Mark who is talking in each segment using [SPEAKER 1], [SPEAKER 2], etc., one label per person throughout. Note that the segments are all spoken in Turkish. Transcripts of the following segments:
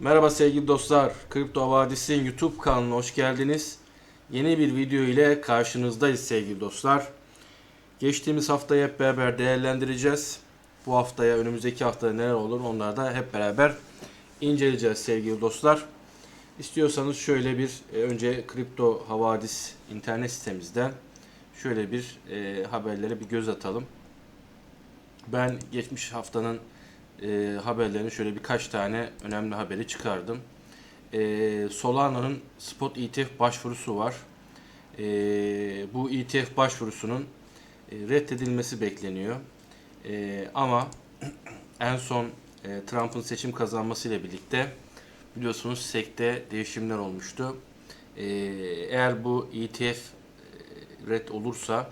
[SPEAKER 1] Merhaba sevgili dostlar. Kripto Vadisi'nin YouTube kanalına hoş geldiniz. Yeni bir video ile karşınızdayız sevgili dostlar. Geçtiğimiz haftayı hep beraber değerlendireceğiz. Bu haftaya, önümüzdeki haftada neler olur onları da hep beraber inceleyeceğiz sevgili dostlar. İstiyorsanız şöyle bir e, önce Kripto Havadis internet sitemizden şöyle bir e, haberlere bir göz atalım. Ben geçmiş haftanın e, haberlerini şöyle birkaç tane önemli haberi çıkardım. E, Solano'nun spot ETF başvurusu var. E, bu ETF başvurusunun e, reddedilmesi bekleniyor. E, ama en son e, Trump'ın seçim kazanmasıyla birlikte biliyorsunuz SEC'te değişimler olmuştu. E, eğer bu ETF e, red olursa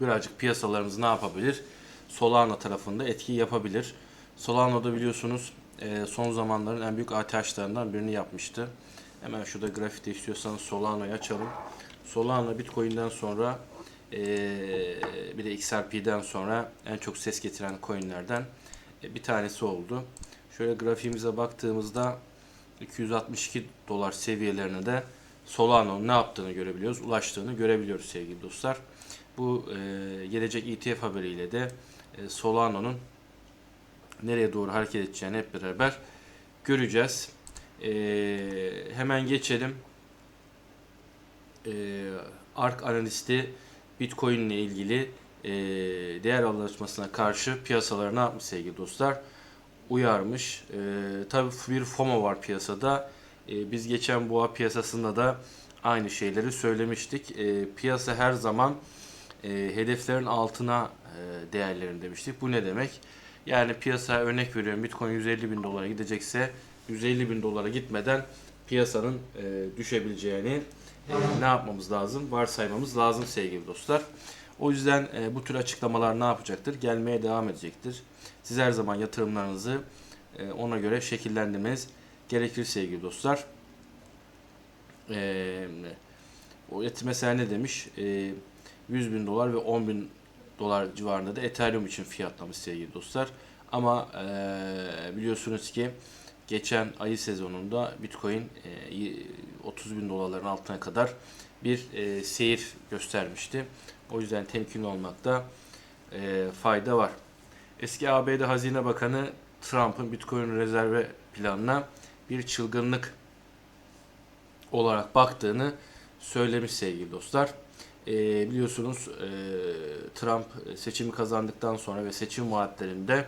[SPEAKER 1] birazcık piyasalarımız ne yapabilir? Solana tarafında etki yapabilir. Solano'da biliyorsunuz e, son zamanların en büyük ATH'larından birini yapmıştı. Hemen şurada grafikte istiyorsanız Solano'yu açalım. Solana Bitcoin'den sonra e, bir de XRP'den sonra en çok ses getiren coinlerden e, bir tanesi oldu. Şöyle grafiğimize baktığımızda 262 dolar seviyelerine de Solano'nun ne yaptığını görebiliyoruz, ulaştığını görebiliyoruz sevgili dostlar. Bu gelecek ETF haberiyle de Solano'nun nereye doğru hareket edeceğini hep beraber göreceğiz. E, hemen geçelim. E, ARK analisti Bitcoin ile ilgili e, değer anlaşmasına karşı piyasaları ne yapmış sevgili dostlar? Uyarmış. E, tabii bir FOMO var piyasada. E, biz geçen boğa piyasasında da aynı şeyleri söylemiştik. E, piyasa her zaman e, hedeflerin altına e, değerlerini demiştik. Bu ne demek? Yani piyasaya örnek veriyorum Bitcoin 150 bin dolara gidecekse 150 bin dolara gitmeden piyasanın e, düşebileceğini e, ne yapmamız lazım? Varsaymamız lazım sevgili dostlar. O yüzden e, bu tür açıklamalar ne yapacaktır? Gelmeye devam edecektir. Siz her zaman yatırımlarınızı e, ona göre şekillendirmeniz gerekir sevgili dostlar. E, o mesela ne demiş? E, 100 bin dolar ve 10 bin dolar civarında da Ethereum için fiyatlamış sevgili dostlar. Ama e, biliyorsunuz ki geçen ayı sezonunda Bitcoin e, 30 bin dolarların altına kadar bir e, seyir göstermişti. O yüzden temkinli olmakta e, fayda var. Eski ABD Hazine Bakanı Trump'ın Bitcoin rezerve planına bir çılgınlık olarak baktığını söylemiş sevgili dostlar. E, biliyorsunuz e, Trump seçimi kazandıktan sonra ve seçim vaatlerinde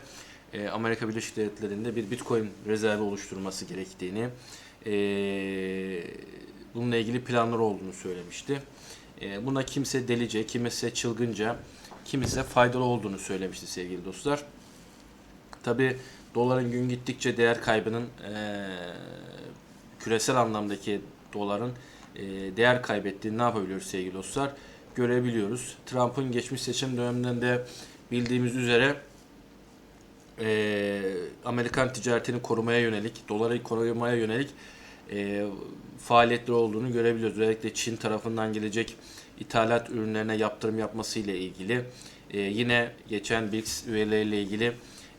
[SPEAKER 1] e, Amerika Birleşik Devletleri'nde bir Bitcoin rezervi oluşturması gerektiğini, e, bununla ilgili planlar olduğunu söylemişti. E, buna kimse delice, kimse çılgınca, kimse faydalı olduğunu söylemişti sevgili dostlar. Tabi doların gün gittikçe değer kaybının e, küresel anlamdaki doların e, değer kaybettiğini ne yapabiliyoruz sevgili dostlar? Görebiliyoruz. Trump'ın geçmiş seçim döneminde bildiğimiz üzere e, Amerikan ticaretini korumaya yönelik, doları korumaya yönelik e, faaliyetleri olduğunu görebiliyoruz. Özellikle Çin tarafından gelecek ithalat ürünlerine yaptırım yapması ile ilgili. E, yine geçen BRICS üyeleriyle ilgili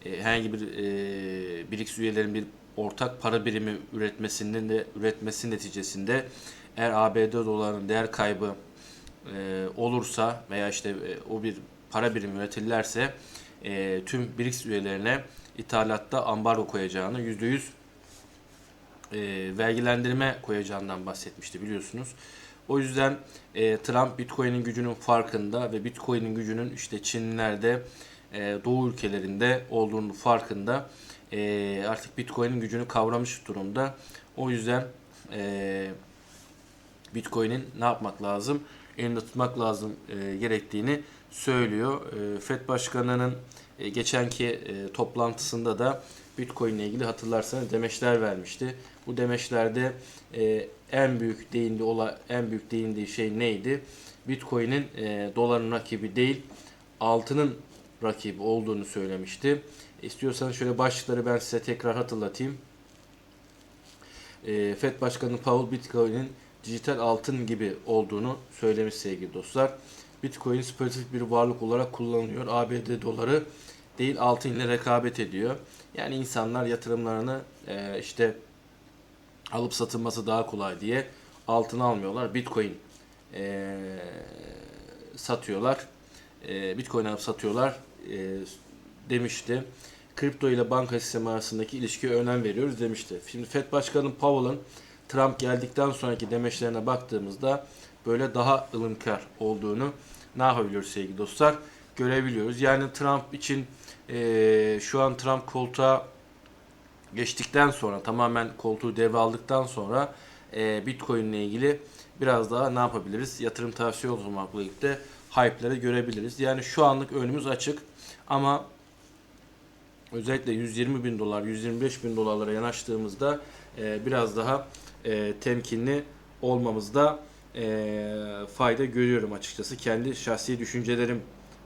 [SPEAKER 1] e, herhangi bir e, BRICS üyelerin bir ortak para birimi üretmesinin de üretmesi neticesinde eğer ABD dolarının değer kaybı e, olursa veya işte e, o bir para birimi üretirlerse e, tüm BRICS üyelerine ithalatta ambargo koyacağını %100 e, vergilendirme koyacağından bahsetmişti biliyorsunuz. O yüzden e, Trump Bitcoin'in gücünün farkında ve Bitcoin'in gücünün işte Çinlerde, e, Doğu ülkelerinde olduğunu farkında. E, artık Bitcoin'in gücünü kavramış durumda. O yüzden e, Bitcoin'in ne yapmak lazım? Elinde tutmak lazım e, gerektiğini söylüyor. E, FED Başkanı'nın e, geçenki e, toplantısında da Bitcoin ile ilgili hatırlarsanız demeçler vermişti. Bu demeçlerde e, en büyük değindi ola en büyük değindiği şey neydi? Bitcoin'in e, doların rakibi değil, altının rakibi olduğunu söylemişti. İstiyorsanız şöyle başlıkları ben size tekrar hatırlatayım. E, FED Başkanı Powell Bitcoin'in dijital altın gibi olduğunu söylemiş sevgili dostlar. Bitcoin spesifik bir varlık olarak kullanılıyor. ABD doları değil altın ile rekabet ediyor. Yani insanlar yatırımlarını e, işte alıp satılması daha kolay diye altını almıyorlar. Bitcoin e, satıyorlar. E, Bitcoin alıp satıyorlar e, demişti. Kripto ile banka sistemi arasındaki ilişkiye önem veriyoruz demişti. Şimdi Fed Başkanı Powell'ın Trump geldikten sonraki demeçlerine baktığımızda böyle daha ılımkar olduğunu ne yapabiliyoruz sevgili dostlar? Görebiliyoruz. Yani Trump için e, şu an Trump koltuğa geçtikten sonra tamamen koltuğu devraldıktan sonra e, Bitcoin ile ilgili biraz daha ne yapabiliriz? Yatırım tavsiye olmakla birlikte hype'ları görebiliriz. Yani şu anlık önümüz açık ama özellikle 120 bin dolar, 125 bin dolarlara yanaştığımızda e, biraz daha e, temkinli olmamızda e, fayda görüyorum açıkçası. Kendi şahsi düşüncelerim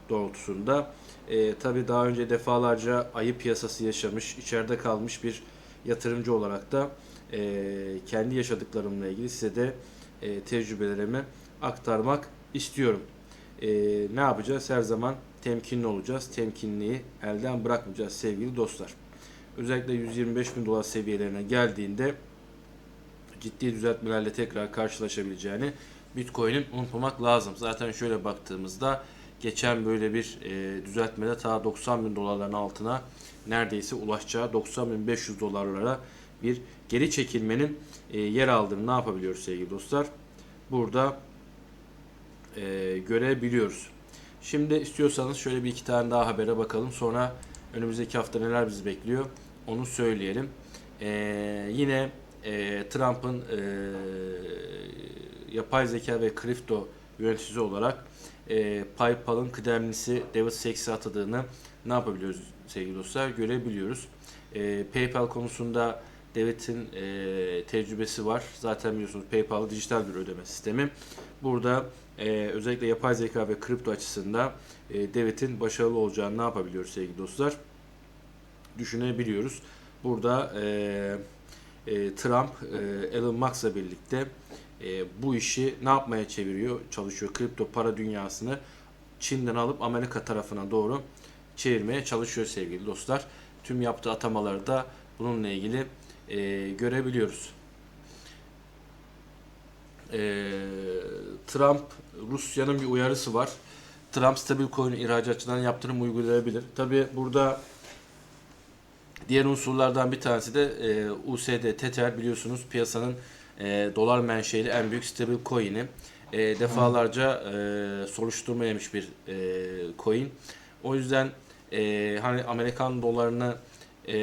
[SPEAKER 1] doğrultusunda. E, tabii daha önce defalarca ayı piyasası yaşamış, içeride kalmış bir yatırımcı olarak da e, kendi yaşadıklarımla ilgili size de e, tecrübelerimi aktarmak istiyorum. E, ne yapacağız? Her zaman temkinli olacağız. Temkinliği elden bırakmayacağız sevgili dostlar. Özellikle 125 bin dolar seviyelerine geldiğinde ciddi düzeltmelerle tekrar karşılaşabileceğini Bitcoin'in unutmamak lazım. Zaten şöyle baktığımızda geçen böyle bir e, düzeltmede ta 90 bin dolarların altına neredeyse ulaşacağı 90 bin 500 dolarlara bir geri çekilmenin e, yer aldığını ne yapabiliyoruz sevgili dostlar? Burada e, görebiliyoruz. Şimdi istiyorsanız şöyle bir iki tane daha habere bakalım. Sonra önümüzdeki hafta neler bizi bekliyor onu söyleyelim. E, yine e, Trump'ın e, yapay zeka ve kripto yöneticisi olarak e, PayPal'ın kıdemlisi David Sacks'i atadığını ne yapabiliyoruz sevgili dostlar görebiliyoruz. E, PayPal konusunda David'in e, tecrübesi var. Zaten biliyorsunuz PayPal dijital bir ödeme sistemi. Burada e, özellikle yapay zeka ve kripto açısında e, David'in başarılı olacağını ne yapabiliyoruz sevgili dostlar? Düşünebiliyoruz. Burada e, e, Trump, e, Elon Musk'la birlikte e, bu işi ne yapmaya çeviriyor, çalışıyor kripto para dünyasını Çin'den alıp Amerika tarafına doğru çevirmeye çalışıyor sevgili dostlar. Tüm yaptığı atamaları da bununla ilgili e, görebiliyoruz. E, Trump, Rusya'nın bir uyarısı var. Trump stabil coin ihracatçıdan yaptırım uygulayabilir. Tabi burada diğer unsurlardan bir tanesi de e, USD Tether biliyorsunuz piyasanın e, dolar menşeli en büyük stabil coin'i. E, defalarca e, soruşturma yemiş bir e, coin. O yüzden e, hani Amerikan dolarına e,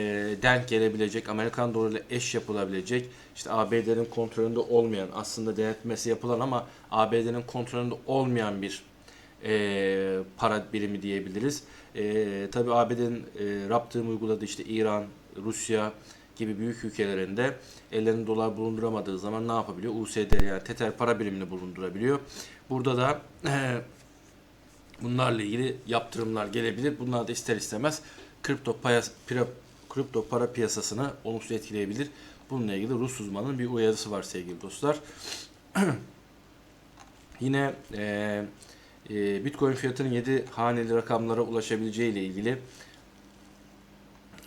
[SPEAKER 1] denk gelebilecek, Amerikan dolarıyla eş yapılabilecek, işte ABD'nin kontrolünde olmayan, aslında denetmesi yapılan ama ABD'nin kontrolünde olmayan bir e, para birimi diyebiliriz. E, Tabi ABD'nin e, raptığım uyguladığı işte İran, Rusya gibi büyük ülkelerinde ellerinde dolar bulunduramadığı zaman ne yapabiliyor? USD yani Tether para birimini bulundurabiliyor. Burada da e, bunlarla ilgili yaptırımlar gelebilir. Bunlar da ister istemez kripto, payas, pira, kripto para piyasasını olumsuz etkileyebilir. Bununla ilgili Rus uzmanının bir uyarısı var sevgili dostlar. Yine e, e, Bitcoin fiyatının 7 haneli rakamlara ulaşabileceği ile ilgili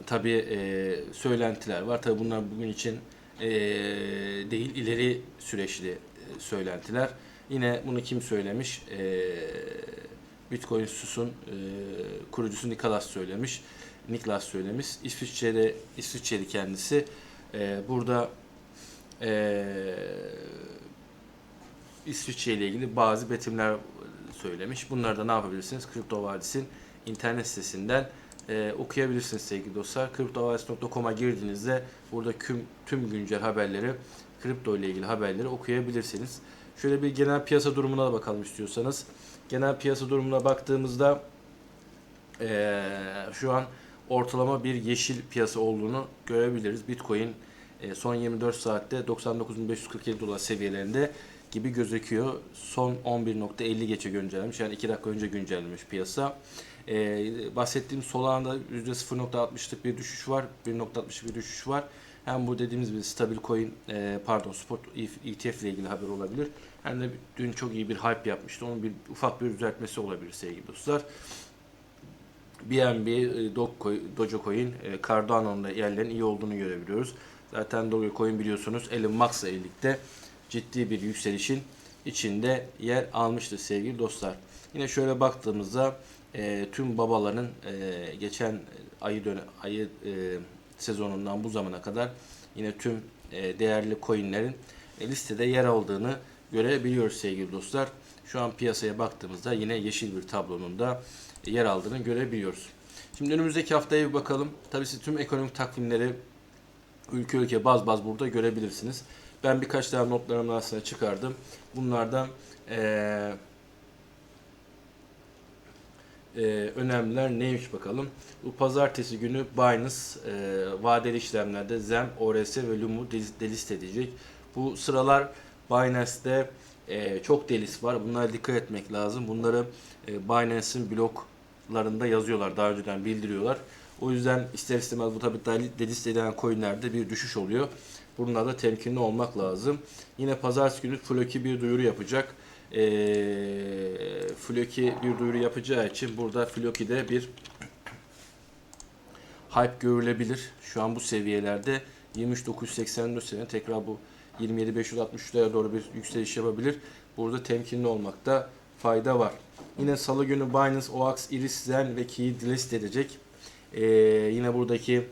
[SPEAKER 1] tabi e, söylentiler var. Tabi bunlar bugün için e, değil ileri süreçli e, söylentiler. Yine bunu kim söylemiş? E, Bitcoin Sus'un e, kurucusu Niklas söylemiş. Niklas söylemiş. İsviçre'de İsviçreli kendisi. E, burada e, İsviçre ile ilgili bazı betimler söylemiş. Bunları da ne yapabilirsiniz? Kripto Vadisi'nin internet sitesinden e, okuyabilirsiniz sevgili dostlar. Kriptovadisi.com'a girdiğinizde burada tüm, tüm güncel haberleri, kripto ile ilgili haberleri okuyabilirsiniz. Şöyle bir genel piyasa durumuna da bakalım istiyorsanız. Genel piyasa durumuna baktığımızda e, şu an ortalama bir yeşil piyasa olduğunu görebiliriz. Bitcoin e, son 24 saatte 99.547 dolar seviyelerinde gibi gözüküyor. Son 11.50 geçe güncellenmiş. Yani 2 dakika önce güncellenmiş piyasa. Ee, bahsettiğim Solana'da %0.60'lık bir düşüş var. 1.60'lık bir düşüş var. Hem bu dediğimiz bir stabil coin, e, pardon spot ETF ile ilgili haber olabilir. Hem de dün çok iyi bir hype yapmıştı. Onun bir ufak bir düzeltmesi olabilir sevgili dostlar. BNB, e, Dogecoin, e, Cardano'nun da yerlerin iyi olduğunu görebiliyoruz. Zaten Dogecoin biliyorsunuz Elon Musk'la birlikte ciddi bir yükselişin içinde yer almıştır sevgili dostlar. Yine şöyle baktığımızda e, tüm babaların e, geçen ayı dönem ayı e, sezonundan bu zamana kadar yine tüm e, değerli coinlerin e, listede yer aldığını görebiliyoruz sevgili dostlar. Şu an piyasaya baktığımızda yine yeşil bir tablonun da yer aldığını görebiliyoruz. Şimdi önümüzdeki haftaya bir bakalım. Tabii siz tüm ekonomik takvimleri ülke ülke baz baz burada görebilirsiniz. Ben birkaç tane notlarımın arasına çıkardım. Bunlardan eee e, önemliler neymiş bakalım. Bu pazartesi günü Binance e, vadeli işlemlerde ZEM, ORS ve Lum'u delis- delist edecek. Bu sıralar Binance'de e, çok delis var. Bunlara dikkat etmek lazım. Bunları e, Binance'in bloklarında yazıyorlar. Daha önceden bildiriyorlar. O yüzden ister istemez bu tabi delist edilen coinlerde bir düşüş oluyor. Bunlarda temkinli olmak lazım. Yine pazartesi günü Floki bir duyuru yapacak e, Floki bir duyuru yapacağı için burada Floki'de bir hype görülebilir. Şu an bu seviyelerde 23.984 sene tekrar bu 27.563'lere doğru bir yükseliş yapabilir. Burada temkinli olmakta fayda var. Yine salı günü Binance, OAX, Iris, Zen ve Key'i delist edecek. Ee, yine buradaki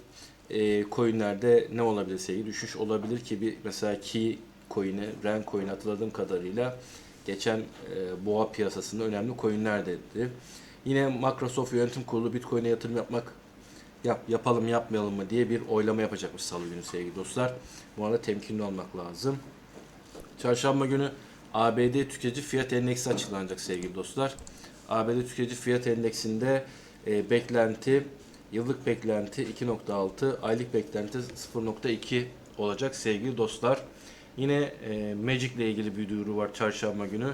[SPEAKER 1] e, coinlerde ne olabilir sevgili? Düşüş olabilir ki bir mesela Key coin'i, Ren coin'i hatırladığım kadarıyla geçen e, boğa piyasasında önemli coinlerdi. Yine Microsoft Yönetim Kurulu Bitcoin'e yatırım yapmak yap, yapalım yapmayalım mı diye bir oylama yapacakmış salı günü sevgili dostlar. Bu arada temkinli olmak lazım. Çarşamba günü ABD tüketici fiyat endeksi açıklanacak sevgili dostlar. ABD tüketici fiyat endeksinde e, beklenti yıllık beklenti 2.6, aylık beklenti 0.2 olacak sevgili dostlar. Yine e, Magic ile ilgili bir duyuru var çarşamba günü.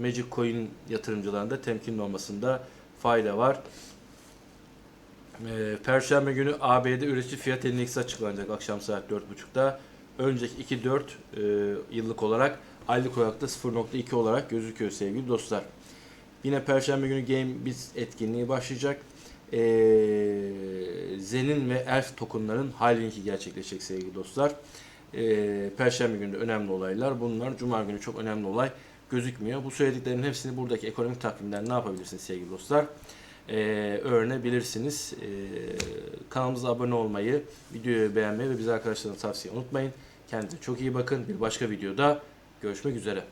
[SPEAKER 1] Magic Coin yatırımcılarında temkinli olmasında fayda var. E, Perşembe günü ABD üretici fiyat endeksi açıklanacak akşam saat 4.30'da. Önceki 2.4 e, yıllık olarak aylık olarak da 0.2 olarak gözüküyor sevgili dostlar. Yine Perşembe günü Game Biz etkinliği başlayacak. E, Zen'in ve Elf tokenların halvingi gerçekleşecek sevgili dostlar. E, Perşembe günü önemli olaylar bunlar. Cuma günü çok önemli olay gözükmüyor. Bu söylediklerimin hepsini buradaki ekonomik takvimden ne yapabilirsiniz sevgili dostlar? E, öğrenebilirsiniz. E, kanalımıza abone olmayı, videoyu beğenmeyi ve bizi arkadaşlarına tavsiye unutmayın. Kendinize çok iyi bakın. Bir başka videoda görüşmek üzere.